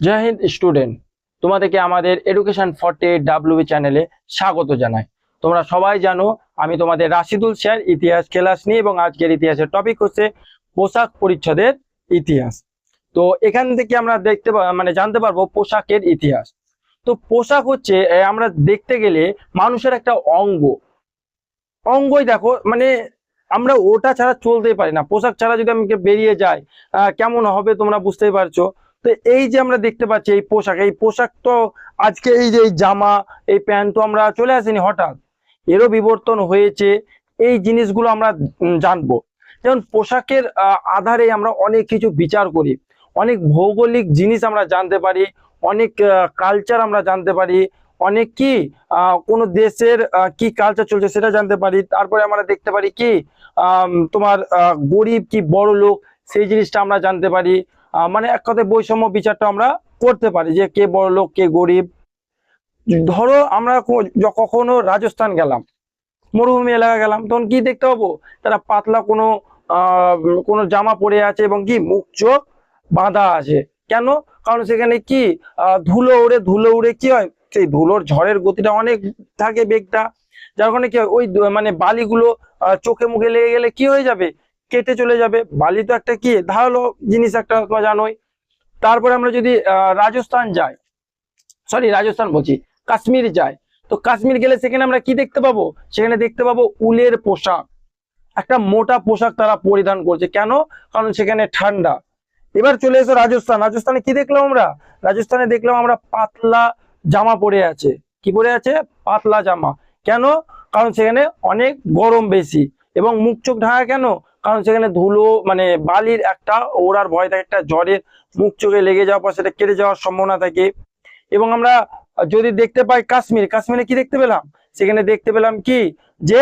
জয় Hind student, তোমাদেরকে আমাদের education forty WB চ্যানেলে স্বাগত জানাই। তোমরা সবাই জানো, আমি তোমাদের রাশিদুল স্যার, ইতিহাস ক্লাস নিয়ে এবং আজকের ইতিহাসের টপিক হচ্ছে পোশাক পরিচ্ছদের ইতিহাস। তো এখান থেকে আমরা দেখতে মানে জানতে পারব পোশাকের ইতিহাস। তো পোশাক হচ্ছে আমরা দেখতে গেলে মানুষের একটা অঙ্গ। অঙ্গই দেখো মানে আমরা ওটা ছাড়া চলতেই পারি না। পোশাক ছাড়া যদি আমি বেরিয়ে যাই কেমন হবে তোমরা বুঝতেই পারছ। তো এই যে আমরা দেখতে পাচ্ছি এই পোশাক এই পোশাক তো আজকে এই যে জামা, এই প্যান্ট তো আমরা চলে আসিনি হঠাৎ। এরও বিবর্তন হয়েছে, এই জিনিসগুলো আমরা জানব। যেমন পোশাকের আধারে আমরা অনেক কিছু বিচার করি, অনেক ভৌগোলিক জিনিস আমরা জানতে পারি, অনেক কালচার আমরা জানতে পারি, অনেক কি কোনো দেশের কি কালচার চলছে সেটা জানতে পারি, তারপরে আমরা দেখতে পারি কি তোমার গরিব কি বড় লোক সেই জিনিসটা আমরা জানতে পারি। মানে এক কথায় বৈষম্য বিচারটা আমরা করতে পারি যে কে বড় লোক, কে গরিব। ধরো আমরা কখনো রাজস্থান গেলাম, মরুভূমি এলাকা গেলাম, তখন কি দেখতে পাবো? তারা পাতলা কোনো কোনো জামা পরে আছে এবং কি মুখ চোখ বাঁধা আছে। কেন? কারণ সেখানে কি ধুলো উড়ে ধুলো উড়ে কি হয়? সেই ধুলোর ঝড়ের গতিটা অনেক থাকে বেগটা। যার কারণে কি হয়? ওই মানে বালিগুলো চোখে মুখে লেগে গেলে কি হয়ে যাবে? কেটে চলে যাবে। বালি তো একটা কি? ধারালো জিনিস একটা তোমরা জানোই। তারপরে আমরা যদি রাজস্থান যাই সরি রাজস্থান বলছি, কাশ্মীর যাই, তো কাশ্মীর গেলে সেখানে আমরা কি দেখতে পাবো? সেখানে দেখতে পাবো উলের পোশাক। একটা মোটা পোশাক তারা পরিধান করছে। কেন? কারণ সেখানে ঠান্ডা। এবার চলে এসো রাজস্থান। রাজস্থানে কি দেখলাম আমরা? রাজস্থানে দেখলাম আমরা পাতলা জামা পরে আছে। কি পরে আছে? পাতলা জামা। কেন? কারণ সেখানে অনেক গরম বেশি। এবং মুখ চোখ ঢাকা কেন? কারণ সেখানে ধুলো মানে বালির একটা ওড়ার ভয় থাকে, একটা জ্বরের মুখ চোখে লেগে যাওয়ার পর সেটা কেটে যাওয়ার সম্ভাবনা থাকে। এবং আমরা যদি দেখতে পাই কাশ্মীর, কাশ্মীরে কি দেখতে পেলাম? সেখানে দেখতে পেলাম কি? যে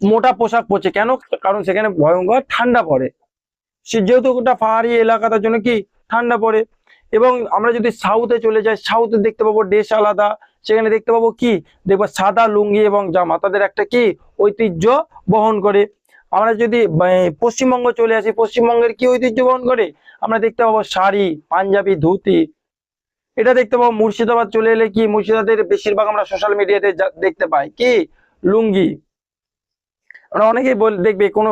মোটা পোশাক পরছে। কেন? কারণ সেখানে ভয়ঙ্কর ঠান্ডা পড়ে। সে যেহেতু ওটা পাহাড়ি এলাকা, তার জন্য কি? ঠান্ডা পড়ে। এবং আমরা যদি সাউথে চলে যাই সাউথে দেখতে পাবো দেশ আলাদা। সেখানে দেখতে পাবো কি? দেখব সাদা লুঙ্গি এবং জামা। তাদের একটা কি? ঐতিহ্য বহন করে। আমরা যদি পশ্চিমবঙ্গ চলে আসি, পশ্চিমবঙ্গের কি ঐতিহ্য বহন করে? আমরা দেখতে পাবো শাড়ি, পাঞ্জাবি, ধুতি। এটা দেখতে পাবো মুর্শিদাবাদ চলে এলে কি? মুর্শিদাবাদের বেশিরভাগ আমরা সোশ্যাল মিডিয়াতে দেখতে পাই। কি? লুঙ্গি। আমরা অনেকেই বল, দেখবে কোনো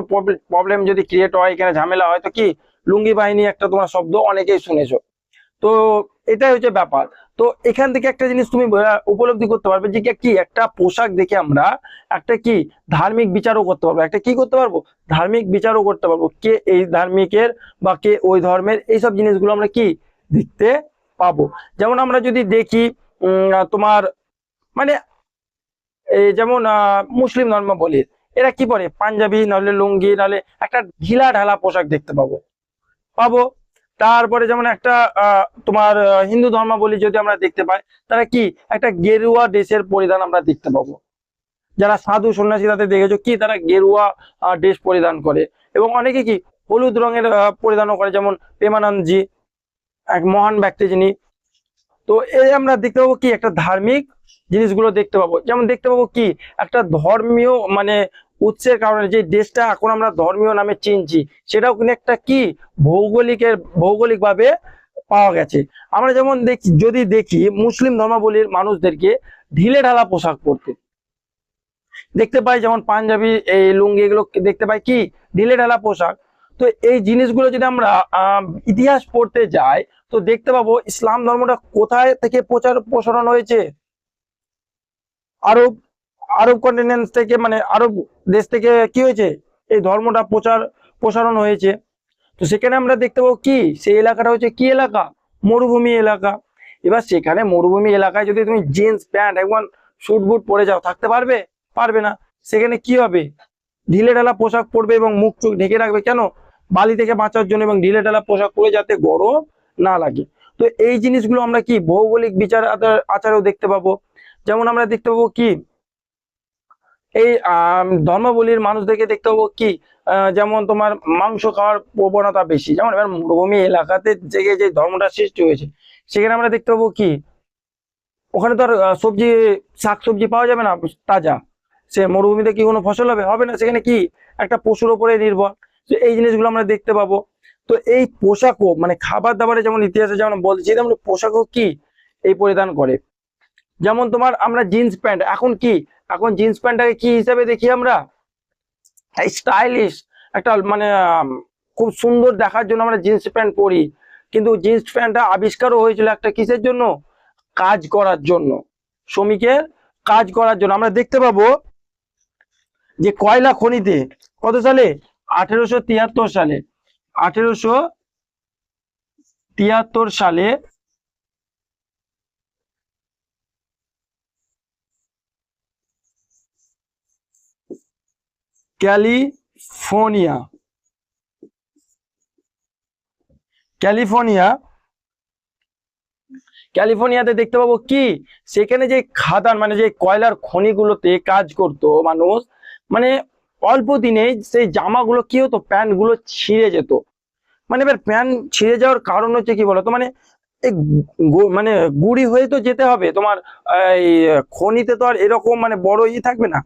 প্রবলেম যদি ক্রিয়েট হয়, এখানে ঝামেলা হয়, তো কি? লুঙ্গি বাহিনী একটা তোমার শব্দ অনেকেই শুনেছো। তো এটাই হচ্ছে ব্যাপার। তো এখান থেকে একটা জিনিস তুমি উপলব্ধি করতে পারবে যে কি একটা পোশাক দেখে আমরা একটা কি ধার্মিক বিচারও করতে পারব। একটা কি করতে পারব? ধার্মিক বিচারও করতে পারব। কে এই ধার্মিকের বা কে ওই ধর্মের এইসব জিনিসগুলো আমরা কি দেখতে পাবো? যেমন আমরা যদি দেখি তোমার মানে যেমন মুসলিম ধর্ম বলি, এরা কি পরে? পাঞ্জাবি, নাহলে লুঙ্গি, নাহলে একটা ঢিলা ঢালা পোশাক দেখতে পাবো। পাবো। তারপরে যেমন একটা তোমার হিন্দু ধর্মাবলী যদি আমরা দেখতে পাই তারা কি? একটা গেরুয়া ড্রেসের পরিধান আমরা দেখতে পাবো। যারা সাধু সন্ন্যাসী তাদের দেখেছ কি? তারা গেরুয়া ড্রেস পরিধান করে। এবং অনেকে কি? হলুদ রঙের পরিধানও করে, যেমন প্রেমানন্দজি, এক মহান ব্যক্তি যিনি। তো এই আমরা দেখতে পাবো কি? একটা ধার্মিক জিনিসগুলো দেখতে পাবো। যেমন দেখতে পাবো কি? একটা ধর্মীয় মানে উৎসের কারণে যে দেশটা এখন আমরা ধর্মীয় নামে চিনছি, সেটাও কিন্তু একটা কি ভৌগোলিকের ভৌগোলিক ভাবে পাওয়া গেছে। আমরা যেমন দেখি যদি দেখি মুসলিম ধর্মাবলীর মানুষদেরকে ঢিলে ঢালা পোশাক পরতে। দেখতে পাই যেমন পাঞ্জাবি, এই লুঙ্গি এগুলো দেখতে পাই কি? ঢিলে ঢালা পোশাক। তো এই জিনিসগুলো যদি আমরা ইতিহাস পড়তে যাই, তো দেখতে পাবো ইসলাম ধর্মটা কোথায় থেকে প্রচার প্রসারণ হয়েছে? আরব আরব কন্টিনেন্স থেকে মানে আরব দেশ থেকে কি হয়েছে? এই ধর্মটা প্রচার, প্রসারণ হয়েছে। তো সেখানে আমরা দেখতে পাবো কি? সেই এলাকাটা হচ্ছে কি এলাকা? মরুভূমি এলাকা। এবার সেখানে মরুভূমি এলাকায় যদি তুমি জিন্স প্যান্ট একবার স্যুট বুট পরে যাও, থাকতে পারবে? পারবে না। সেখানে কি হবে? ঢিলে ঢালা পোশাক পরবে এবং মুখ চোখ ঢেকে রাখবে কেন? বালি থেকে বাঁচার জন্য এবং ঢিলে ঢালা পোশাক পরে যাতে গরম না লাগে। তো এই জিনিসগুলো আমরা কি ভৌগোলিক বিচার আচার- আচারেও দেখতে পাবো। যেমন আমরা দেখতে পাবো কি? এই ধর্মাবলীর মানুষদেরকে দেখতে পাবো কি? যেমন তোমার মাংস খাওয়ার প্রবণতা বেশি। যেমন এবার মরুভূমি এলাকাতে জেগে যে ধর্মটা সৃষ্টি হয়েছে, সেখানে আমরা দেখতে পাবো কি? ওখানে তো আর সবজি শাক সবজি পাওয়া যাবে না, তাজা। সে মরুভূমিতে কি কোনো ফসল হবে? হবে না। সেখানে কি? একটা পশুর ওপরে নির্ভর। তো এই জিনিসগুলো আমরা দেখতে পাবো। তো এই পোশাকও মানে খাবার দাবারে যেমন ইতিহাসে যেমন বলছি তেমন পোশাকও কি? এই পরিধান করে। যেমন তোমার আমরা জিন্স প্যান্ট এখন কি? এখন জিন্স প্যান্টটাকে কি হিসাবে দেখি আমরা? স্টাইলিশ একটা মানে খুব সুন্দর দেখার জন্য আমরা জিন্স প্যান্ট পরি। কিন্তু জিন্স প্যান্টটা আবিষ্কারও হয়েছিল একটা কিসের জন্য? কাজ করার জন্য। শ্রমিকের কাজ করার জন্য। আমরা দেখতে পাবো যে কয়লা খনিতে, কত সালে? আঠেরোশো তিয়াত্তর সালে। আঠেরোশো তিয়াত্তর সালে ক্যালিফোর্নিয়া। ক্যালিফোর্নিয়া। ক্যালিফোর্নিয়াতে দেখতে পাবো কি? সেখানে যে খাদান মানে যে কয়লার খনিগুলোতে কাজ করতো মানুষ মানে অল্প দিনে সেই জামাগুলো কি হতো? প্যান্টগুলো ছিঁড়ে যেত। মানে এবার প্যান্ট ছিঁড়ে যাওয়ার কারণ হচ্ছে কি বলতো? মানে মানে গুড়ি হয়ে তো যেতে হবে। তোমার এই খনিতে তো আর এরকম মানে বড় ই থাকবে না।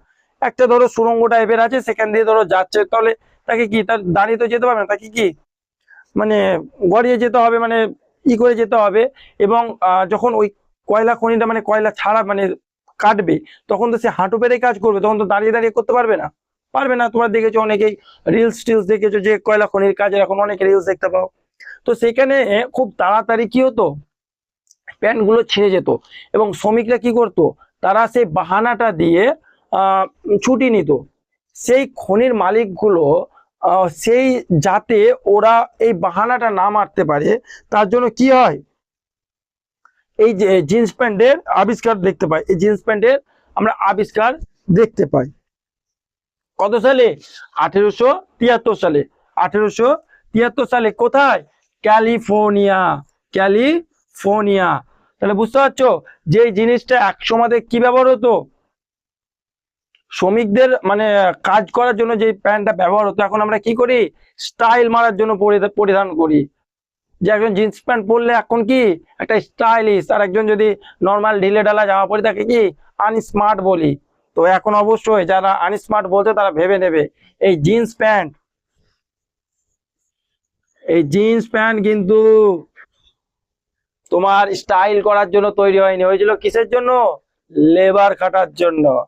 একটা ধরো সুরঙ্গ টাইপের আছে, সেখান দিয়ে ধরো যাচ্ছে, তাহলে তাকে কি, তার দাঁড়িয়ে তো যেতে পারবে না? তাকে কি? মানে গড়িয়ে যেতে হবে মানে ই করে যেতে হবে এবং যখন ওই কয়লা খনিটা মানে কয়লা ছাড়া মানে কাটবে, তখন তো সে হাঁটু পেরে কাজ করবে, তখন তো দাঁড়িয়ে দাঁড়িয়ে করতে পারবে না। পারবে না, তোমরা দেখেছ অনেকেই রিলস টিলস দেখেছ যে কয়লা খনির কাজের এখন অনেক রিলস দেখতে পাও। তো সেখানে খুব তাড়াতাড়ি কি হতো? প্যান্টগুলো ছিঁড়ে যেত এবং শ্রমিকরা কি করতো? তারা সেই বাহানাটা দিয়ে ছুটি নিত। সেই খনির মালিকগুলো সেই যাতে ওরা এই বাহানাটা না মারতে পারে, তার জন্য কি হয়? এই যে জিন্স প্যান্টের আবিষ্কার দেখতে পাই। এই জিন্স প্যান্টের আমরা আবিষ্কার দেখতে পাই। কত সালে? আঠেরোশো তিয়াত্তর সালে। আঠেরোশো তিয়াত্তর সালে কোথায়? ক্যালিফোর্নিয়া। ক্যালিফোর্নিয়া। তাহলে বুঝতে পারছ? যে জিনিসটা একসময় কি ব্যবহার হতো? শ্রমিকদের মানে কাজ করার জন্য যে প্যান্টটা ব্যবহার হতো, এখন আমরা কি করি? স্টাইল মারার জন্য পরি- পরিধান করি। যে একজন জিন্স প্যান্ট পরলে এখন কি? একটা স্টাইলিশ, আর একজন যদি নর্মাল ঢিলে ঢালা জামা পরে তাকে কি? আনস্মার্ট বলি। তো এখন অবশ্যই যারা আনস্মার্ট বলছে, তারা ভেবে নেবে। এই জিন্স প্যান্ট, এই জিন্স প্যান্ট কিন্তু তোমার স্টাইল করার জন্য তৈরি হয়নি। হয়েছিল কিসের জন্য? লেবার খাটার জন্য।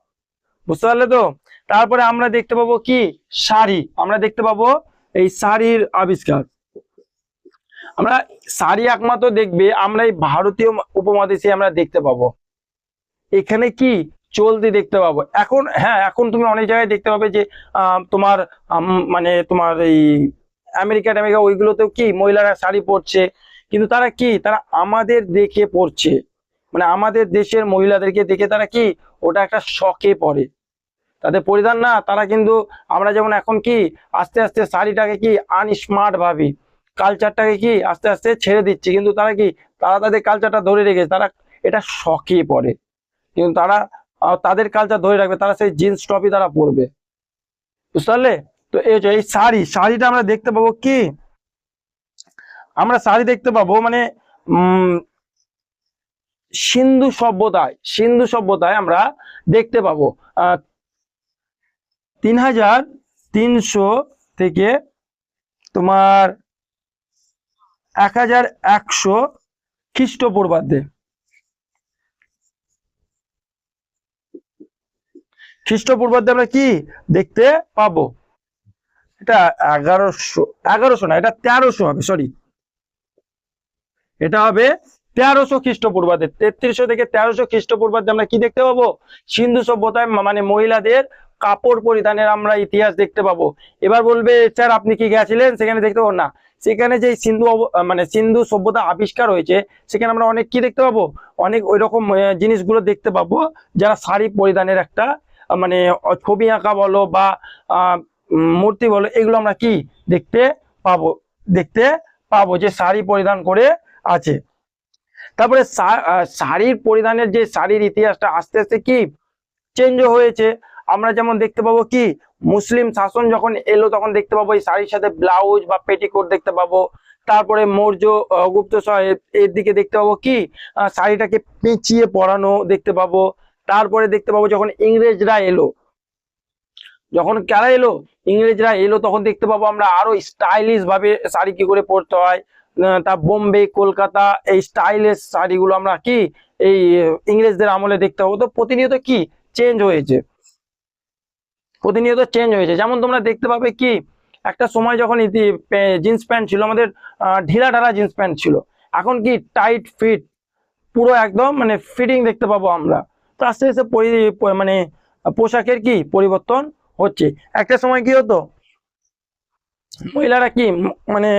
বুঝতে পারলে তো? তারপরে আমরা দেখতে পাবো কি? শাড়ি। আমরা দেখতে পাবো এই শাড়ির আবিষ্কার। আমরা শাড়ি একমাত্র দেখবে, আমরা এই ভারতীয় উপমহাদেশে আমরা দেখতে পাবো। এখানে কি? চলতি দেখতে পাবো। এখন হ্যাঁ এখন তুমি অনেক জায়গায় দেখতে পাবে যে তোমার মানে তোমার এই আমেরিকা টামেরিকা ওইগুলোতেও কি মহিলারা শাড়ি পরছে, কিন্তু তারা কি? তারা আমাদের দেখে পরছে। মানে আমাদের দেশের মহিলাদেরকে দেখে তারা কি? ওটা একটা শখে পড়ে তাদের পরিধান না, তারা কিন্তু আমরা যেমন এখন কি আস্তে আস্তে শাড়িটাকে কি আনস্মার্ট ভাবি কালচারটাকে কি আস্তে আস্তে ছেড়ে দিচ্ছি, কিন্তু তারা কি, তারা তাদের কালচারটা ধরে রেখেছে তারা এটা শখে পড়ে। কিন্তু তারা তাদের কালচার ধরে রাখবে, তারা সেই জিন্স টপই তারা পরবে। বুঝতে পারলে? তো এই এই শাড়ি, শাড়িটা আমরা দেখতে পাবো কি? আমরা শাড়ি দেখতে পাবো মানে সিন্ধু সভ্যতায় সিন্ধু সভ্যতায় আমরা দেখতে পাবো তিন হাজার তিনশো থেকে তোমার এক হাজার একশো খ্রিস্টপূর্বাব্দে। খ্রিস্টপূর্বাব্দে আমরা কি দেখতে পাবো? এটা এগারোশো এগারোশো না, এটা তেরোশো হবে সরি এটা হবে তেরোশো খ্রিস্টপূর্বাব্দে, তেত্রিশশো থেকে তেরোশো খ্রিস্টপূর্বাব্দে আমরা কি দেখতে পাবো? সিন্ধু সভ্যতায় মানে মহিলাদের কাপড় পরিধানের আমরা ইতিহাস দেখতে পাবো। এবার বলবে, স্যার, আপনি কি গেছিলেন? সেখানে দেখতে পাবো। না, সেখানে যে সিন্ধু মানে সিন্ধু সভ্যতা আবিষ্কার হয়েছে, সেখানে আমরা অনেক কি দেখতে পাবো? অনেক ওই রকম জিনিসগুলো দেখতে পাবো, যারা শাড়ি পরিধানের একটা মানে ছবি আঁকা বলো বা মূর্তি বলো, এগুলো আমরা কি দেখতে পাবো? দেখতে পাবো যে শাড়ি পরিধান করে আছে। তারপরে শাড়ির পরিধানের যে শাড়ির ইতিহাসটা আস্তে আস্তে কি চেঞ্জ হয়েছে? আমরা যেমন দেখতে পাবো কি, মুসলিম শাসন যখন এলো তখন দেখতে পাবো এই শাড়ির সাথে ব্লাউজ বা পেটিকোট দেখতে পাবো। তারপরে মৌর্য গুপ্ত এর দিকে দেখতে পাবো কি শাড়িটাকে পেঁচিয়ে পরানো দেখতে পাবো। তারপরে দেখতে পাবো যখন ইংরেজরা এলো, যখন কারা এলো, ইংরেজরা এলো তখন দেখতে পাবো আমরা আরও স্টাইলিশ ভাবে শাড়ি কি করে পরতে হয়। তা বোম্বে, কলকাতা এই স্টাইলিশ শাড়িগুলো আমরা কি, এই ইংরেজদের আমলে দেখতে পাবো। তো প্রতিনিয়ত কি চেঞ্জ হয়েছে। প্রতিনিয়ত চেঞ্জ হয়েছে। যেমন তোমরা দেখতে পাবে কি, একটা সময় যখন ইতি জিন্স প্যান্ট ছিল, আমাদের ঢিলা ঢালা জিন্স প্যান্ট ছিল। এখন কি টাইট ফিট পুরো একদম মানে ফিটিং দেখতে পাবো আমরা। তো আস্তে আস্তে মানে পোশাকের কি পরিবর্তন হচ্ছে। একটা সময় কি হতো, মহিলারা কি মানে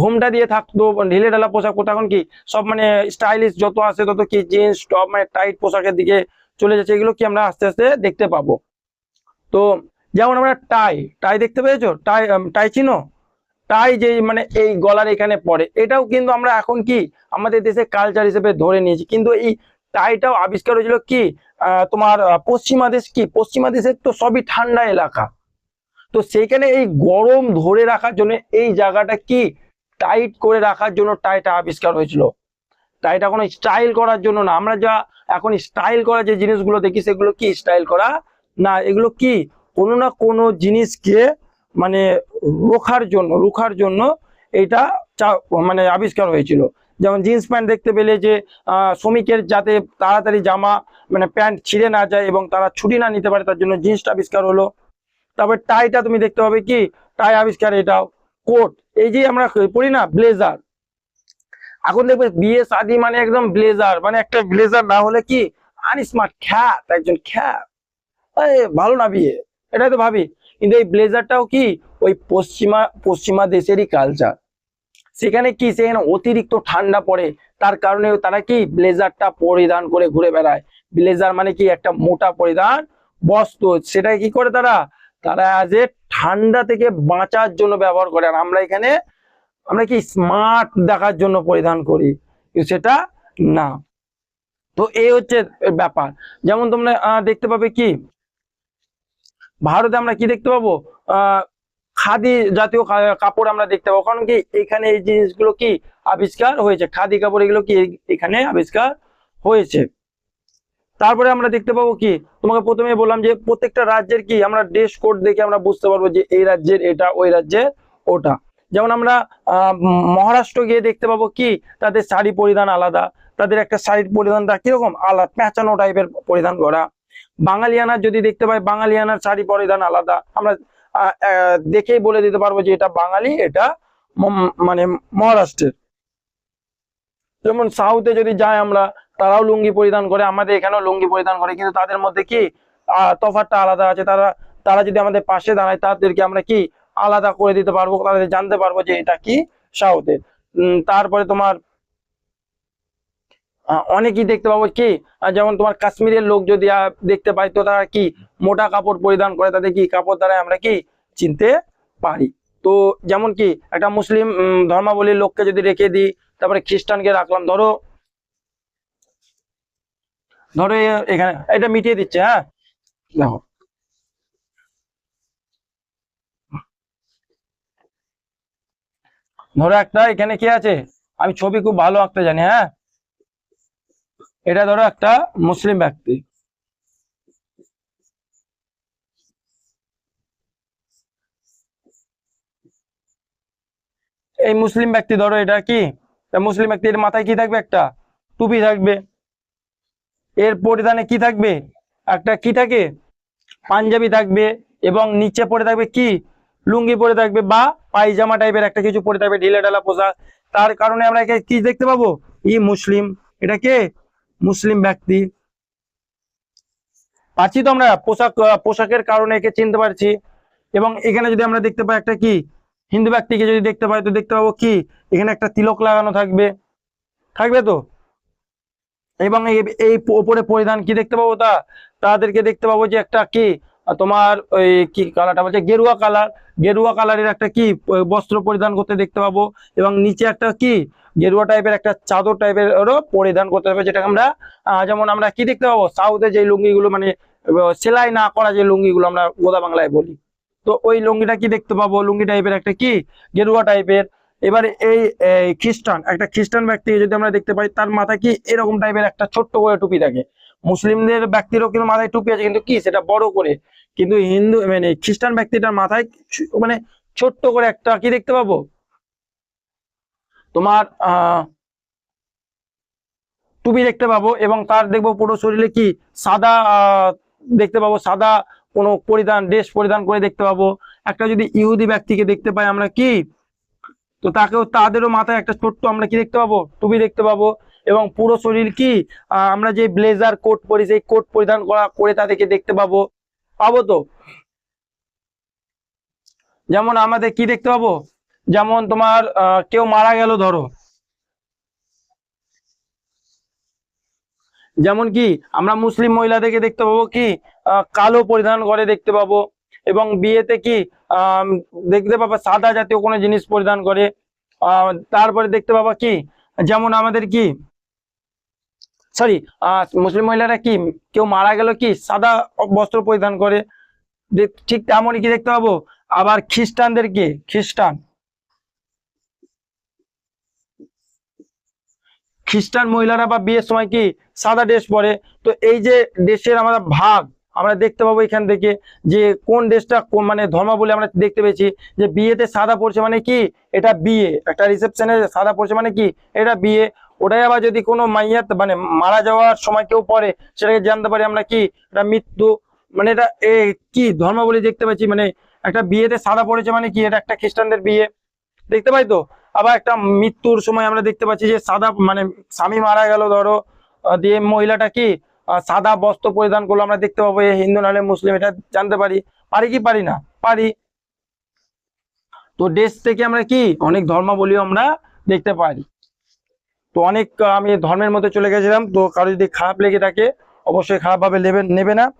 ঘুমটা দিয়ে থাকতো, ঢিলে ঢালা পোশাক পরতো। এখন কি সব মানে স্টাইলিশ যত আসে তত কি জিন্স টপ মানে টাইট পোশাকের দিকে চলে যাচ্ছে। এগুলো কি আমরা আস্তে আস্তে দেখতে পাবো। তো যেমন আমরা টাই টাই দেখতে পেয়েছ? টাই টাই চিনো টাই যে মানে এই গলার এখানে পড়ে, এটাও কিন্তু আমরা এখন কি আমাদের দেশে কালচার হিসেবে ধরে নিয়েছি। কিন্তু এই টাইটাও আবিষ্কার হয়েছিল কি? তোমার পশ্চিমা দেশ কি? পশ্চিমা দেশের তো সবই ঠান্ডা এলাকা। তো সেইখানে এই গরম ধরে রাখার জন্য এই জায়গাটা কি টাইট করে রাখার জন্য টাইটা আবিষ্কার হয়েছিল। টাইটা কোনো স্টাইল করার জন্য না। আমরা যা এখন স্টাইল করা যে জিনিসগুলো দেখি, সেগুলো কি স্টাইল করা না, এগুলো কি? কোনো না কোনো জিনিসকে মানে রোখার জন্য, রুখার জন্য এটা মানে আবিষ্কার হয়েছিল। যেমন জিন্স প্যান্ট দেখতে পেলে যে শ্রমিকের যাতে তাড়াতাড়ি জামা মানে প্যান্ট ছিঁড়ে না যায় এবং তারা ছুটি না নিতে পারে, তার জন্য জিন্সটা আবিষ্কার হলো। তারপর টাইটা তুমি দেখতে পাবে কি? টাই আবিষ্কার, এটাও। কোট, এই যে আমরা পড়ি না, ব্লেজার। এখন দেখবে বিয়ে, শাদি মানে একদম ব্লেজার মানে একটা ব্লেজার না হলে কি? আনস্মার্ট খ্যাত, একজন খ্যাত। ভালো না বিয়ে। এটাই তো ভাবি। কিন্তু এই ব্লেজারটাও কি? ওই পশ্চিমা পশ্চিমা দেশেরই কালচার সেখানে কি? সেখানে অতিরিক্ত ঠান্ডা পড়ে। তার কারণে তারা কি? ব্লেজারটা পরিধান করে ঘুরে বেড়ায়। ব্লেজার মানে কি? একটা মোটা পরিধান বস্ত্র সেটা কি করে তারা? তারা যে ঠান্ডা থেকে বাঁচার জন্য ব্যবহার করে। আর আমরা এখানে, আমরা কি স্মার্ট দেখার জন্য পরিধান করি? সেটা না। তো এই হচ্ছে ব্যাপার। যেমন তোমরা দেখতে পাবে কি? ভারতে আমরা কি দেখতে পাবো? খাদি জাতীয় কাপড় আমরা দেখতে পাবো। কারণ কি, এখানে এই জিনিসগুলো কি আবিষ্কার হয়েছে? খাদি কাপড় এগুলো কি এখানে আবিষ্কার হয়েছে। তারপরে আমরা দেখতে পাবো কি, তোমাকে প্রথমে বললাম যে প্রত্যেকটা রাজ্যের কি আমরা ড্রেস কোড দেখে আমরা বুঝতে পারব যে এই রাজ্যের এটা, ওই রাজ্যের ওটা। যেমন আমরা মহারাষ্ট্র গিয়ে দেখতে পাবো কি, তাদের শাড়ি পরিধান আলাদা, তাদের একটা শাড়ির পরিধানটা কীরকম? আলাদা পেঁচানো টাইপের পরিধান করা। বাঙালিয়ানার যদি দেখতে পাই বাঙালিয়ানার শাড়ি পরিধান আলাদা। আমরা দেখেই বলে দিতে পারব যে এটা বাঙালি এটা মানে মহারাষ্ট্রের। যেমন সাউথে যদি যাই আমরা তারাও লুঙ্গি পরিধান করে আমাদের এখানেও লুঙ্গি পরিধান করে কিন্তু তাদের মধ্যে কি আহ, তফাৎটা আলাদা আছে। তারা তারা যদি আমাদের পাশে দাঁড়ায় তাদেরকে আমরা কি আলাদা করে দিতে পারব তাদের জানতে পারব যে এটা কি সাউথের। তারপরে তোমার অনেকেই দেখতে পাবো কি যেমন তোমার কাশ্মীরের লোক যদি দেখতে পাই তো তারা কি মোটা কাপড় পরিধান করে, তাদের কি কাপড় দ্বারা আমরা কি চিনতে পারি? তো যেমন কি, একটা মুসলিম ধর্মাবলীর লোককে যদি রেখে দিই, তারপরে খ্রিস্টানকে রাখলাম, ধরো ধরো এখানে, এটা মিটিয়ে দিচ্ছে হ্যাঁ? দেখো। ধরো একটা, এখানে কি আছে? আমি ছবি খুব ভালো আঁকতে জানি হ্যাঁ? এটা ধরো একটা মুসলিম ব্যক্তি। এই মুসলিম ব্যক্তি ধরো এটা কি? মুসলিম ব্যক্তির মাথায় কি থাকবে একটা? টুপি থাকবে। এর পরিধানে কি থাকবে? একটা কি থাকে? পাঞ্জাবি থাকবে এবং নিচে পরে থাকবে কি? লুঙ্গি পরে থাকবে বা পায়জামা টাইপের একটা কিছু পরে থাকবে ঢিলে ঢালা পোশাক। তার কারণে আমরা কি দেখতে পাবো? ই মুসলিম। এটা কে? মুসলিম ব্যক্তি। পাচ্ছি তো আমরা পোশাক পোশাকের কারণে একে চিনতে পারছি। এবং এখানে যদি আমরা দেখতে পাই একটা কি? হিন্দু ব্যক্তিকে যদি দেখতে পাই, তো দেখতে পাবো কি? এখানে একটা তিলক লাগানো থাকবে। থাকবে তো? এবং এই ওপরে পরিধান কি দেখতে পাবো তা? তাদেরকে দেখতে পাবো যে একটা কি? তোমার ওই কি কালারটা বলছে? গেরুয়া কালার। গেরুয়া কালারের একটা কি বস্ত্র পরিধান করতে দেখতে পাবো। এবং নিচে একটা কি? গেরুয়া টাইপের একটা চাদর টাইপের ওরও পরিধান করতে হবে যেটা আমরা যেমন আমরা কি দেখতে পাবো? সাউথে যে লুঙ্গিগুলো মানে সেলাই না করা যে লুঙ্গিগুলো আমরা গোদা বাংলায় বলি। তো ওই লুঙ্গিটা কি দেখতে পাবো? লুঙ্গি টাইপের একটা কি? গেরুয়া টাইপের এবারে এই খ্রিস্টান, একটা খ্রিস্টান ব্যক্তি যদি আমরা দেখতে পাই, তার মাথায় কি এরকম টাইপের একটা ছোট্ট করে টুপি থাকে? মুসলিমদের ব্যক্তিরও কিন্তু মাথায় টুপি আছে, কিন্তু কি? সেটা বড় করে। কিন্তু হিন্দু মানে খ্রিস্টান ব্যক্তিটার মাথায় মানে ছোট্ট করে একটা কি দেখতে পাবো? তোমার টুপি দেখতে পাবো এবং তার দেখব পুরো শরীরে কি সাদা দেখতে পাবো, সাদা কোনো পরিধান, ড্রেস পরিধান করে দেখতে পাবো। একটা যদি ইহুদি ব্যক্তিকে দেখতে পাই আমরা কি, তো তাকেও, তাদেরও মাথায় একটা ছোট্ট আমরা কি দেখতে পাবো? টুপি দেখতে পাবো এবং পুরো শরীর কি আমরা যে ব্লেজার কোট পরি, সেই কোট পরিধান করা করে তাদেরকে দেখতে পাবো। পাবো তো? যেমন আমাদের কি দেখতে পাবো? যেমন তোমার কেউ মারা গেল ধরো। যেমন কি, আমরা মুসলিম মহিলাদেরকে দেখতে পাবো কি কালো পরিধান করে দেখতে পাবো। এবং বিয়েতে কি দেখতে পাবো সাদা জাতীয় কোনো জিনিস পরিধান করে। তারপরে দেখতে পাবা কি, যেমন আমাদের কি, সরি মুসলিম মহিলারা কি, কেউ মারা গেল কি, সাদা বস্ত্র পরিধান করে। ঠিক তেমনই কি দেখতে পাবো? আবার খ্রিস্টানদেরকে খ্রিস্টান। খ্রিস্টান মহিলারা বা বিয়ের সময় কি সাদা ড্রেস পরে? তো এই যে দেশের আমরা ভাগ, আমরা দেখতে পাবো এখান থেকে যে কোন ড্রেসটা মানে ধর্মাবলী আমরা দেখতে পেয়েছি যে বিয়েতে সাদা পড়ছে মানে কি? এটা বিয়ে। একটা রিসেপশনে সাদা পড়ছে মানে কি? এটা বিয়ে। ওটাই আবার যদি কোনো মাইয়াত মানে মারা যাওয়ার সময় কেউ পরে, সেটাকে জানতে পারি আমরা কি? এটা মৃত্যু। মানে এটা এ কি ধর্মাবলী দেখতে পাচ্ছি মানে একটা বিয়েতে সাদা পড়েছে মানে কি? এটা একটা খ্রিস্টানদের বিয়ে। দেখতে পাই তো? আবার একটা মৃত্যুর সময় আমরা দেখতে পাচ্ছি যে সাদা মানে স্বামী মারা গেল, ধরো দিয়ে মহিলাটা কি সাদা বস্ত্র পরিধান করল, আমরা দেখতে পাবো হিন্দু নাহলে মুসলিম, এটা জানতে পারি। পারি কি পারি না? পারি। তো দেশ থেকে আমরা কি, অনেক ধর্মাবলীও আমরা দেখতে পারি। তো অনেক আমি ধর্মের মধ্যে চলে গেছিলাম, তো কারও যদি খারাপ লেগে থাকে, অবশ্যই খারাপ ভাবে নেবে নেবে না।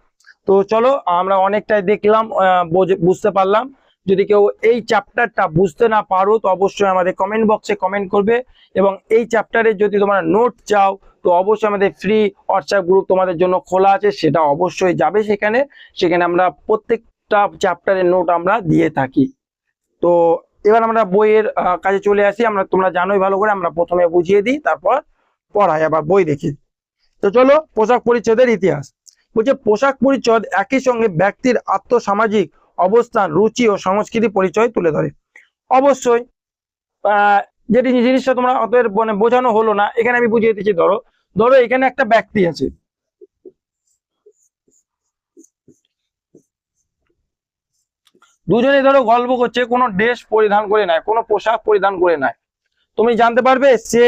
তো চলো, আমরা অনেকটাই দেখলাম বোঝে- বুঝতে পারলাম। যদি কেউ এই চ্যাপ্টারটা বুঝতে না পারো, তো অবশ্যই আমাদের কমেন্ট বক্সে কমেন্ট করবে এবং এই চ্যাপ্টারে যদি তোমরা নোট চাও, তো অবশ্যই আমাদের ফ্রি হোয়াটসঅ্যাপ গ্রুপ তোমাদের জন্য খোলা আছে, সেটা অবশ্যই যাবে সেখানে। সেখানে আমরা প্রত্যেকটা চ্যাপ্টারের নোট আমরা দিয়ে থাকি। তো এবার আমরা বইয়ের কাজে চলে আসি। আমরা, তোমরা জানোই ভালো করে, আমরা প্রথমে বুঝিয়ে দিই, তারপর পড়াই আবার বই দেখি। তো চলো, পোশাক পরিচ্ছদের ইতিহাস। বলছে, পোশাক পরিচ্ছদ একই সঙ্গে ব্যক্তির আত্মসামাজিক অবস্থান, রুচি ও সংস্কৃতি পরিচয় তুলে ধরে। অবশ্যই যেটি জিনিসটা তোমরা অত মানে বোঝানো হলো না, এখানে আমি বুঝিয়ে দিচ্ছি, ধরো ধরো এখানে একটা ব্যক্তি আছে। দুজনে ধরো গল্প করছে, কোনো ড্রেস পরিধান করে নাই, কোনো পোশাক পরিধান করে নাই। তুমি জানতে পারবে সে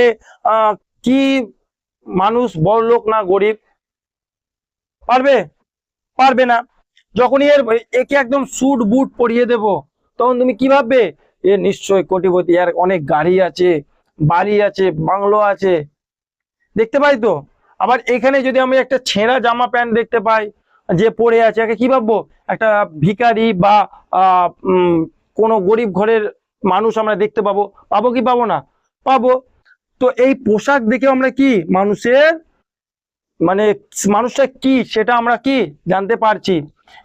কি মানুষ বড় লোক না গরিব? পারবে? পারবে না। যখনই এর একে একদম স্যুট বুট পরিয়ে দেব, তখন তুমি কি ভাববে? এ নিশ্চয় কোটিপতি, আর অনেক গাড়ি আছে, বাড়ি আছে, বাংলো আছে। দেখতে পাই তো? আবার এখানে যদি আমি একটা ছেঁড়া জামা প্যান্ট দেখতে পাই, যে পরে আছে, একে কি ভাববো? একটা ভিখারি বা কোনো গরিব ঘরের মানুষ আমরা দেখতে পাবো। পাবো কি পাবো না? পাবো। তো এই পোশাক দেখে আমরা কি? মানুষের মানে মানুষটা কি? সেটা আমরা কি? জানতে পারছি।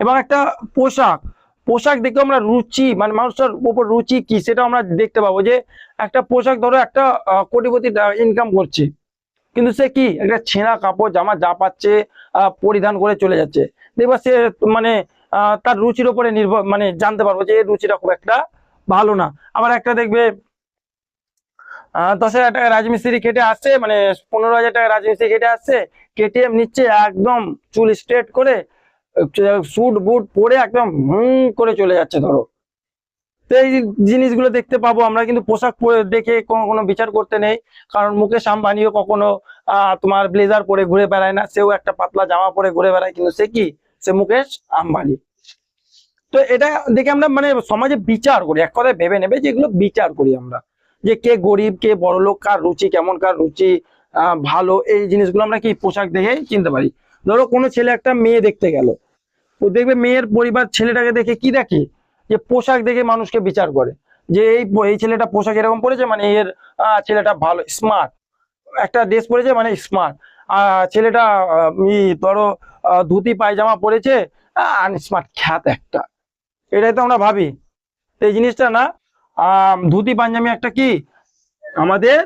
এবং একটা পোশাক পোশাক দেখে আমরা রুচি মানে মানুষটার উপর রুচি কি সেটা আমরা দেখতে পাবো যে একটা পোশাক ধরো একটা কোটিপতি ইনকাম করছে। কিন্তু সে কি একটা ছেঁড়া কাপড়, জামা যা পাচ্ছে পরিধান করে চলে যাচ্ছে। দেখবা সে মানে তার রুচির উপরে নির্ভর মানে জানতে পারব যে রুচিটা খুব একটা ভালো না। আবার একটা দেখবে দশ হাজার টাকা রাজমিস্ত্রি কেটে আসছে মানে পনেরো হাজার টাকা রাজমিস্ত্রি কেটে আসছে, কেটিএম নিচ্ছে একদম চুল স্ট্রেট করে স্যুট বুট পরে একদম হুম করে চলে যাচ্ছে, ধরো। তো এই জিনিসগুলো দেখতে পাবো আমরা, কিন্তু পোশাক দেখে কোনো কোনো বিচার করতে নেই। কারণ মুকেশ আম্বানিও কখনো তোমার ব্লেজার পরে ঘুরে বেড়ায় না, সেও একটা পাতলা জামা পরে ঘুরে বেড়ায়, কিন্তু সে কি? সে মুকেশ আম্বানি। তো এটা দেখে আমরা মানে সমাজে বিচার করি, এক কথায় ভেবে নেবে যে এগুলো বিচার করি আমরা। যে কে গরিব, কে বড়লোক, কার রুচি কেমন, কার রুচি ভালো, এই জিনিসগুলো আমরা কি পোশাক দেখে চিনতে পারি। ধরো কোনো ছেলে একটা মেয়ে দেখতে গেল ও দেখবে মেয়ের পরিবার ছেলেটাকে দেখে কি দেখে? যে পোশাক দেখে মানুষকে বিচার করে। যে এই এই ছেলেটা পোশাক এরকম পরেছে মানে এর ছেলেটা ভালো স্মার্ট একটা ড্রেস পরেছে মানে স্মার্ট আর ছেলেটা ধরো ধুতি, পায়জামা পরেছে আনস্মার্ট খ্যাত একটা। এটাই তো আমরা ভাবি। এই জিনিসটা না ধুতি পাঞ্জামি একটা কি? আমাদের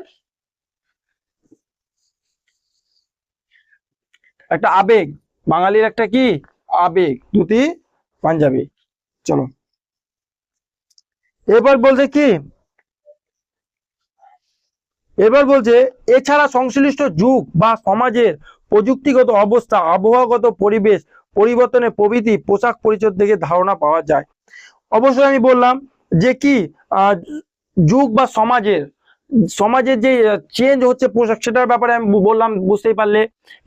একটা আবেগ। বাঙালির একটা কি? আবেগ, দুটি পাঞ্জাবি। চলো। এবার বলছে কি? এবার বলছে, এছাড়া সংশ্লিষ্ট যুগ বা সমাজের প্রযুক্তিগত অবস্থা, আবহাওয়াগত পরিবেশ পরিবর্তনে প্রভৃতি পোশাক পরিচয় থেকে ধারণা পাওয়া যায়। অবশ্যই আমি বললাম যে কি যুগ বা সমাজের সমাজের যে চেঞ্জ হচ্ছে পোশাক, সেটার ব্যাপারে আমি বললাম বুঝতেই পারলে।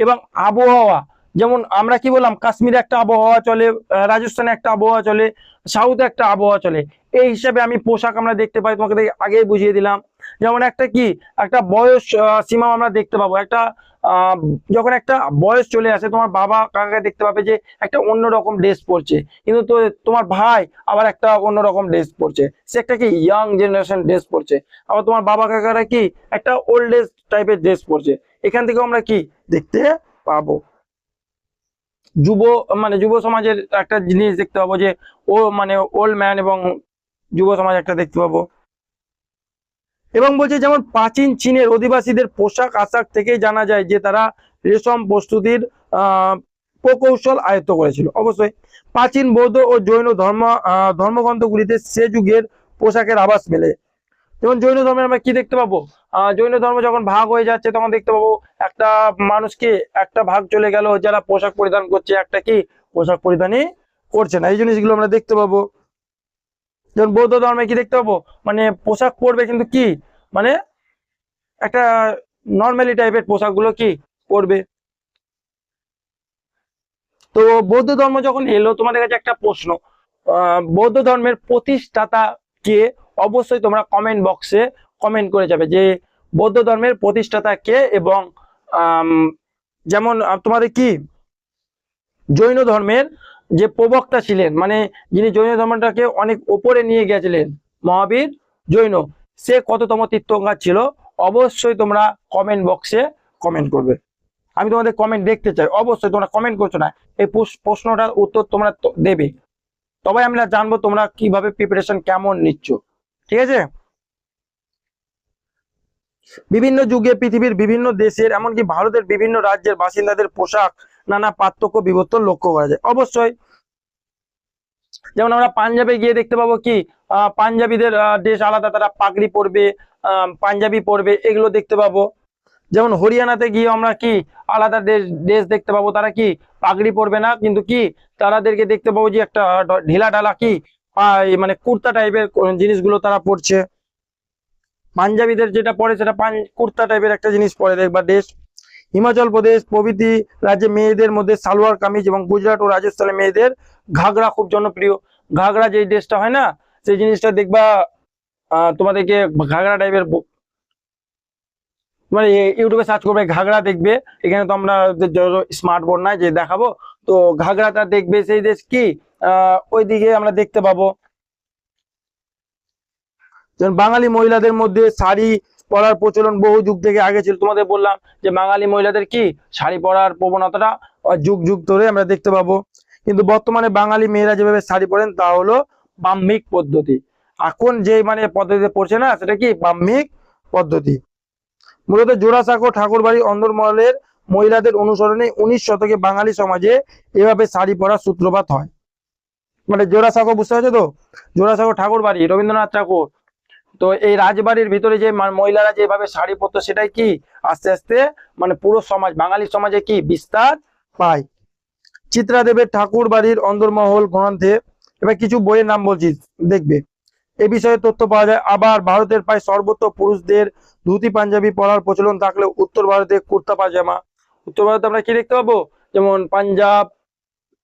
এবং আবহাওয়া যেমন আমরা কি বললাম, কাশ্মীরে একটা আবহাওয়া চলে রাজস্থানে একটা আবহাওয়া চলে, সাউথে একটা আবহাওয়া চলে। এই হিসাবে আমি পোশাক আমরা দেখতে পাই, তোমাকে আগেই বুঝিয়ে দিলাম। যেমন একটা কি, একটা বয়স সীমা আমরা দেখতে পাবো। একটা যখন একটা বয়স চলে আসে, তোমার বাবা কাকাকে দেখতে পাবে যে একটা অন্যরকম ড্রেস পরছে। কিন্তু তো তোমার ভাই আবার একটা অন্যরকম ড্রেস পরছে। সে একটা কি ইয়াং জেনারেশন ড্রেস পরছে। আবার তোমার বাবা কাকারা কি একটা ওল্ড এজ টাইপের ড্রেস পরছে। এখান থেকে আমরা কি দেখতে পাবো। যুব মানে যুব সমাজের একটা জিনিস দেখতে পাবো যে, ও মানে ওল্ড ম্যান এবং যুব সমাজ একটা দেখতে পাবো। এবং বলছে যেমন প্রাচীন চীনের অধিবাসীদের পোশাক আশাক থেকেই জানা যায় যে তারা রেশম প্রস্তুতির প্রকৌশল আয়ত্ত করেছিল। অবশ্যই প্রাচীন বৌদ্ধ ও জৈন ধর্ম ধর্মগ্রন্থগুলিতে সে যুগের পোশাকের আভাস মেলে। যেমন জৈন ধর্মে আমরা কি দেখতে পাবো? জৈন ধর্ম যখন ভাগ হয়ে যাচ্ছে, তখন দেখতে পাবো একটা মানুষকে একটা ভাগ চলে গেল, যারা পোশাক পরিধান করছে, একটা কি পোশাক পরিধানই করছে না। এই জিনিসগুলো আমরা দেখতে পাবো। যেমন বৌদ্ধ ধর্মে কি দেখতে পাবো? মানে পোশাক পরবে কিন্তু কি? মানে একটা নর্মালি টাইপের পোশাকগুলো কি পরবে। তো বৌদ্ধ ধর্ম যখন এলো, তোমাদের কাছে একটা প্রশ্ন। বৌদ্ধ ধর্মের প্রতিষ্ঠাতা কে? অবশ্যই তোমরা কমেন্ট বক্সে কমেন্ট করে যাবে যে বৌদ্ধ ধর্মের প্রতিষ্ঠাতা কে এবং যেমন তোমাদের কি? জৈন ধর্মের যে প্রবক্তা ছিলেন মানে যিনি জৈন ধর্মটাকে অনেক ওপরে নিয়ে গেছিলেন, মহাবীর জৈন, সে কততম তীর্থঙ্কার ছিল? অবশ্যই তোমরা কমেন্ট বক্সে কমেন্ট করবে। আমি তোমাদের কমেন্ট দেখতে চাই, অবশ্যই তোমরা কমেন্ট করছ না, এই প্রশ্নটার উত্তর তোমরা দেবে। তবে আমরা জানব তোমরা কীভাবে প্রিপারেশন কেমন নিচ্ছ। ঠিক আছে? বিভিন্ন যুগে পৃথিবীর বিভিন্ন দেশের, এমনকি ভারতের বিভিন্ন রাজ্যের বাসিন্দাদের পোশাক, নানা পার্থক্য, বিবর্তন লক্ষ্য করা যায়। অবশ্যই, যেমন আমরা পাঞ্জাবে গিয়ে দেখতে পাবো কি পাঞ্জাবিদের ড্রেস আলাদা, তারা পাগড়ি পরবে পাঞ্জাবি পরবে, এগুলো দেখতে পাবো। যেমন হরিয়ানাতে গিয়ে আমরা কি, আলাদা ড্রেস ড্রেস দেখতে পাবো, তারা কি পাগড়ি পরবে না, কিন্তু কি, তারাদেরকে দেখতে পাবো যে একটা ঢিলা ঢালা কি মানে কুর্তা টাইপের জিনিসগুলো তারা পরছে। পাঞ্জাবিদের যেটা পরে সেটা কুর্তা টাইপের একটা জিনিস পরে, দেখবা ড্রেস হিমাচল প্রদেশ, প্রভৃতি রাজ্যে মেয়েদের মধ্যে সালোয়ার, কামিজ এবং গুজরাট ও রাজস্থানে মেয়েদের ঘাগরা খুব জনপ্রিয়। ঘাগরা যে ড্রেসটা হয় না, সেই জিনিসটা দেখবা তোমাদেরকে ঘাগরা টাইপের মানে ইউটিউবে সার্চ করবে, ঘাগরা দেখবে। এখানে তো আমরা স্মার্ট বোর্ড নাই যে দেখাবো, তো ঘাগরাটা দেখবে সেই দেশ কি? ওইদিকে আমরা দেখতে পাবো। বাঙালি মহিলাদের মধ্যে শাড়ি পরার প্রচলন বহু যুগ থেকে আগে ছিল। তোমাদের বললাম যে বাঙালি মহিলাদের কি? শাড়ি পরার প্রবণতাটা যুগ যুগ ধরে আমরা দেখতে পাবো। কিন্তু বর্তমানে বাঙালি মেয়েরা যেভাবে শাড়ি পরেন, তা হলো বাম্মিক পদ্ধতি। এখন যে মানে পদ্ধতিতে পড়ছে না, সেটা কি? বাম্মিক পদ্ধতি। মূলত জোড়াসাঁকো ঠাকুরবাড়ি অন্দরমহলের মহিলাদের অনুসরণে উনিশ শতকে বাঙালি সমাজে এভাবে শাড়ি পরার সূত্রপাত হয়। মানে জোড়াসাঁকো বুঝতে পারছ তো? জোড়াসাঁকো ঠাকুরবাড়ি রবীন্দ্রনাথ ঠাকুর। তো এই রাজবাড়ির ভিতরে যে মহিলারা যেভাবে শাড়ি পরতো, সেটাই কি আস্তে আস্তে মানে পুরো সমাজ, বাঙালি সমাজে কি বিস্তার পায়? চিত্রাদেবের ঠাকুর বাড়ির অন্দরমহল গ্রন্থে এবার কিছু বইয়ের নাম বলছি, দেখবে। এ বিষয়ে তথ্য পাওয়া যায়, আবার ভারতের প্রায় সর্বত্র পুরুষদের ধুতি পাঞ্জাবি পরার প্রচলন থাকলেও উত্তর ভারতে কুর্তা পাজামা উত্তর ভারতে আমরা কি দেখতে পাবো? যেমন পাঞ্জাব,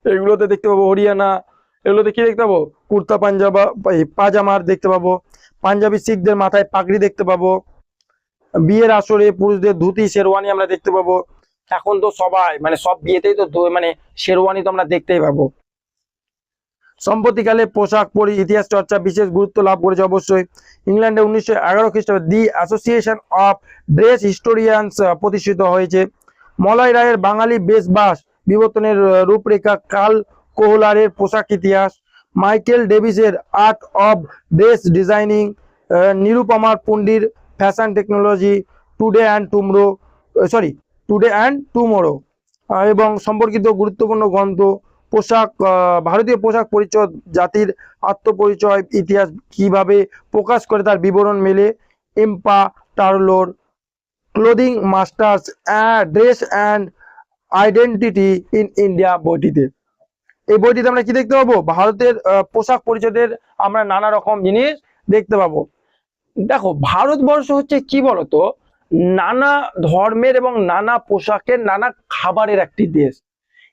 এগুলোতে দেখতে পাবো হরিয়ানা এগুলোতে কি দেখতে পাবো? কুর্তা, পাঞ্জাবা পাজামার দেখতে পাবো। পাঞ্জাবি শিখদের মাথায় পাগড়ি দেখতে পাবো। বিয়ের আসরে পুরুষদের ধুতি, শেরওয়ানি আমরা দেখতে পাবো। এখন তো সবাই মানে সব বিয়েতেই তো মানে শেরওয়ানি তো আমরা দেখতেই পাবো। সম্প্রতিকালে পোশাক পরি ইতিহাস চর্চা বিশেষ গুরুত্ব লাভ করেছে অবশ্যই। ইংল্যান্ডে উনিশশো এগারো খ্রিস্টাব্দে the association of dress historians প্রতিষ্ঠিত হয়েছে। মলয় রায়ের বাঙালি বেশবাস বিবর্তনের রূপরেখা কাল কোহলারের পোশাক ইতিহাস, মাইকেল ডেভিসের আর্ট অফ ড্রেস ডিজাইনিং নিরুপমার পণ্ডির fashion technology, today and tomorrow sorry today and tomorrow এবং সম্পর্কিত গুরুত্বপূর্ণ গ্রন্থ, পোশাক ভারতীয় পোশাক পরিচয় জাতির আত্মপরিচয় ইতিহাস কীভাবে প্রকাশ করে তার বিবরণ মেলে, এম্পা টার্লোর, clothing masters dress and identity in India বইটিতে। এই বইটিতে আমরা কি দেখতে পাবো? ভারতের পোশাক পরিচয়ের আমরা নানা রকম জিনিস দেখতে পাবো। দেখো, ভারতবর্ষ হচ্ছে কি বলতো? নানা ধর্মের এবং নানা পোশাকের নানা খাবারের একটি দেশ।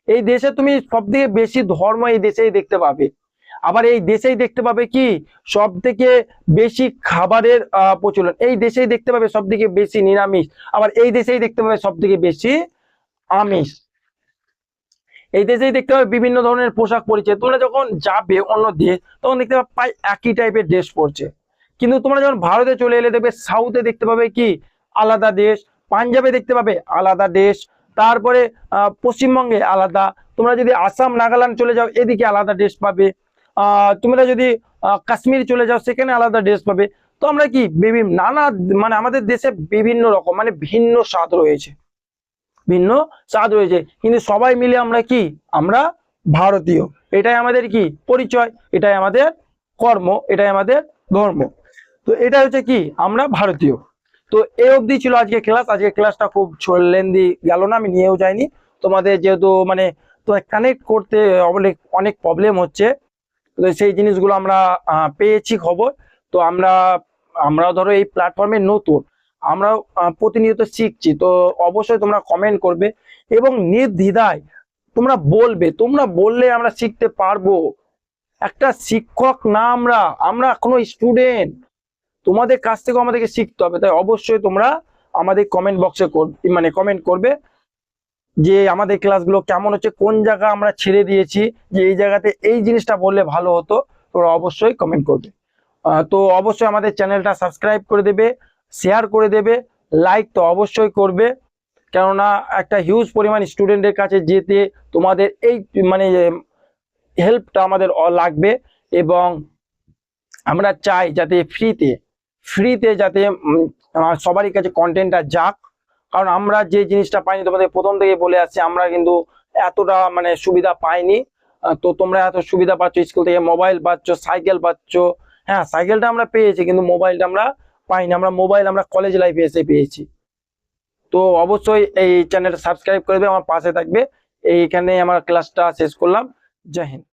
এই দেশে তুমি সব থেকে বেশি ধর্ম এই দেশেই দেখতে পাবে। আবার এই দেশেই দেখতে পাবে কি? সব থেকে বেশি খাবারের প্রচলন। এই দেশেই দেখতে পাবে সব থেকে বেশি নিরামিষ। আবার এই দেশেই দেখতে পাবে সব থেকে বেশি আমিষ। এই দেশেই দেখতে পাবে বিভিন্ন ধরনের পোশাক পরিচয় তোমরা যখন যাবে অন্য দেশ, তখন দেখতে পাবে প্রায় একই টাইপের ড্রেস পরছে। কিন্তু তোমরা যখন ভারতে চলে এলে দেখবে সাউথে দেখতে পাবে কি? আলাদা দেশ। পাঞ্জাবে দেখতে পাবে আলাদা দেশ। তারপরে পশ্চিমবঙ্গে আলাদা। তোমরা যদি আসাম, নাগাল্যান্ড চলে যাও, এদিকে আলাদা ড্রেস পাবে। তোমরা যদি কাশ্মীর চলে যাও, সেখানে আলাদা ড্রেস পাবে। তো আমরা কি বিভিন্ন, নানা মানে আমাদের দেশে বিভিন্ন রকম মানে ভিন্ন স্বাদ রয়েছে। ভিন্ন স্বাদ রয়েছে। কিন্তু সবাই মিলে আমরা কি? আমরা ভারতীয়। এটাই আমাদের কি? পরিচয়। এটাই আমাদের কর্ম। এটাই আমাদের ধর্ম। তো এটা হচ্ছে কি? আমরা ভারতীয়। তো এই অবধি ছিল আজকে ক্লাস। আজকে ক্লাসটা খুব লেন্দি গেল না, আমি নিয়েও যাইনি। তোমাদের যেহেতু মানে তো কানেক্ট করতে অনেক অনেক প্রবলেম হচ্ছে। তো সেই জিনিসগুলো আমরা পেয়েছি খবর। তো আমরা আমরা ধরো এই প্ল্যাটফর্মে নতুন। আমরা প্রতিনিয়ত শিখছি। তো অবশ্যই তোমরা কমেন্ট করবে এবং নির্দ্বিধায় তোমরা বলবে। তোমরা বললে আমরা শিখতে পারব। একটা শিক্ষক না আমরা আমরা কোনো স্টুডেন্ট তোমাদের কাছ থেকেও আমাদেরকে শিখতে হবে। তাই অবশ্যই তোমরা আমাদের কমেন্ট বক্সে মানে কমেন্ট করবে যে আমাদের ক্লাসগুলো কেমন হচ্ছে, কোন জায়গা আমরা ছেড়ে দিয়েছি, যে এই জায়গাতে এই জিনিসটা বললে ভালো হতো। তোমরা অবশ্যই কমেন্ট করবে। তো অবশ্যই আমাদের চ্যানেলটা সাবস্ক্রাইব করে দেবে। শেয়ার করে দেবে লাইক তো অবশ্যই করবে। কেননা একটা হিউজ পরিমাণ স্টুডেন্টের কাছে যেতে তোমাদের এই মানে হেল্পটা আমাদের লাগবে এবং আমরা চাই যাতে ফ্রিতে ফ্রিতে যাতে সবারই কাছে কন্টেন্টটা যাক। কারণ আমরা যে জিনিসটা পাইনি তোমাদের প্রথম থেকে বলে আসছি, আমরা কিন্তু এতটা মানে সুবিধা পাইনি। তো তোমরা এত সুবিধা পাচ্ছ স্কুল থেকে মোবাইল পাচ্ছ সাইকেল পাচ্ছ। হ্যাঁ সাইকেলটা আমরা পেয়েছি, কিন্তু মোবাইলটা আমরা পাইনি। আমরা মোবাইল আমরা কলেজ লাইফে এসে পেয়েছি। তো অবশ্যই এই চ্যানেলটা সাবস্ক্রাইব করে দেবে আমার পাশে থাকবে। এইখানে আমার ক্লাসটা শেষ করলাম। জয় হিন্দ।